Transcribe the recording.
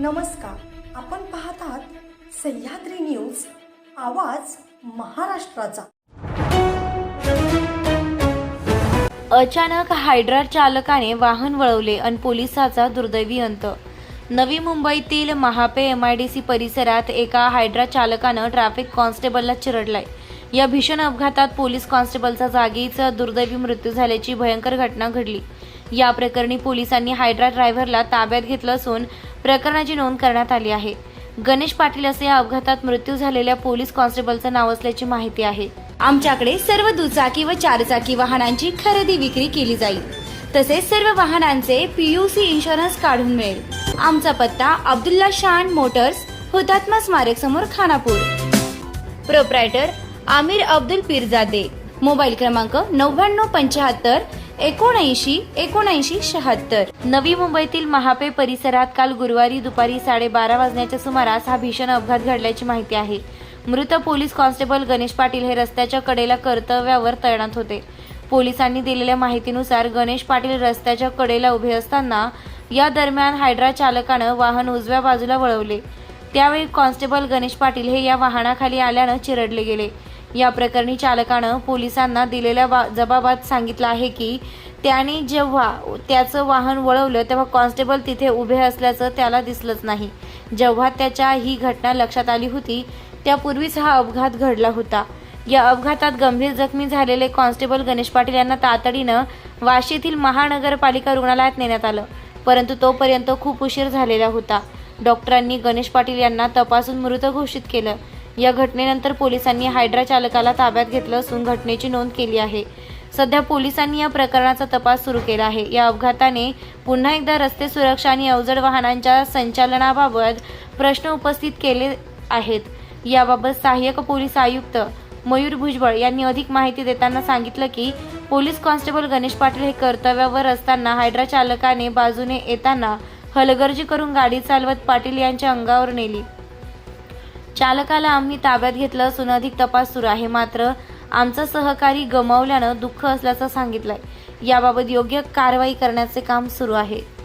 नमस्कार. आपण पाहत आहात सह्याद्री न्यूज आवाज महाराष्ट्राचा. अचानक हायड्रा चालकाने वाहन वळवले आणि पोलिसाचा दुर्दैवी अंत. नवी मुंबईतील Mahape M I D C परिसरात एका हायड्रा चालकानं ट्रॅफिक कॉन्स्टेबलला चिरडलाय. या भीषण अपघातात पोलीस कॉन्स्टेबलचा जागीच दुर्दैवी मृत्यू झाल्याची भयंकर घटना घडली. या प्रकरणी पोलिसांनी हायड्रा ड्रायव्हरला ताब्यात घेतलं असून प्रकरणाची नोंद करण्यात आली आहे. गणेश पाटील असे या अपघातात मृत्यू झालेल्या पोलीस कॉन्स्टेबलचं नाव असल्याची माहिती आहे. आमच्याकडे सर्व दुचाकी व चारचाकी वाहनांची खरेदी विक्री केली जाईल. तसेच सर्व वाहनांचे पीयूसी इन्शुरन्स काढून मिळेल. आमचा पत्ता अब्दुल्ला शान मोटर्स हुतात्मा स्मारक समोर खानापूर. प्रोप्रायटर आमिर अब्दुल पीरजादे. मोबाईल क्रमांक नव्याण्णव पंच्याहत्तर एकोणऐंशी एकोणऐंशी शहात्तर. नवी मुंबईतील महापे परिसरात काल गुरुवारी दुपारी साडेबारा वाजण्याच्या सुमारास हा भीषण अपघात घडल्याची माहिती आहे. मृत पोलीस कॉन्स्टेबल गणेश पाटील हे रस्त्याच्या कडेला कर्तव्यावर तैनात होते. पोलिसांनी दिलेल्या माहितीनुसार गणेश पाटील रस्त्याच्या कडेला उभे असताना या दरम्यान हायड्रा चालकानं वाहन उजव्या बाजूला वळवले. त्यावेळी कॉन्स्टेबल गणेश पाटील हे या वाहनाखाली आल्यानं चिरडले गेले. या प्रकरणी चालकानं पोलिसांना दिलेल्या वा- जबाबात सांगितलं आहे की त्याने जेव्हा त्याचं वाहन वळवलं तेव्हा कॉन्स्टेबल तिथे उभे असल्याचं त्याला दिसलंच नाही. जेव्हा त्याच्या ही घटना लक्षात आली होती त्यापूर्वीच हा अपघात घडला होता. या अपघातात गंभीर जखमी झालेले कॉन्स्टेबल गणेश पाटील यांना तातडीनं वाशीतील महानगरपालिका रुग्णालयात नेण्यात आलं परंतु तोपर्यंत खूप उशीर झालेला होता. डॉक्टरांनी गणेश पाटील यांना तपासून मृत घोषित केलं. या घटनेनंतर पोलिसांनी हायड्रा चालकाला ताब्यात घेतलं असून घटनेची नोंद केली आहे. सध्या पोलिसांनी या प्रकरणाचा तपास सुरू केला आहे. या अपघाताने पुन्हा एकदा रस्ते सुरक्षा आणि अवजड वाहनांच्या संचालनाबाबत प्रश्न उपस्थित केले आहेत. याबाबत सहाय्यक पोलीस आयुक्त मयूर भुजबळ यांनी अधिक माहिती देताना सांगितलं की पोलीस कॉन्स्टेबल गणेश पाटील हे कर्तव्यावर असताना हायड्रा चालकाने बाजूने येताना हलगर्जी करून गाडी चालवत पाटील यांच्या अंगावर नेली. चालकाला आम्ही ताब्यात घेतलं असून अधिक तपास सुरू आहे. मात्र आमचा सहकारी गमावल्यानं दुःख असल्याचं सांगितलंय. याबाबत योग्य कारवाई करण्याचे काम सुरू आहे.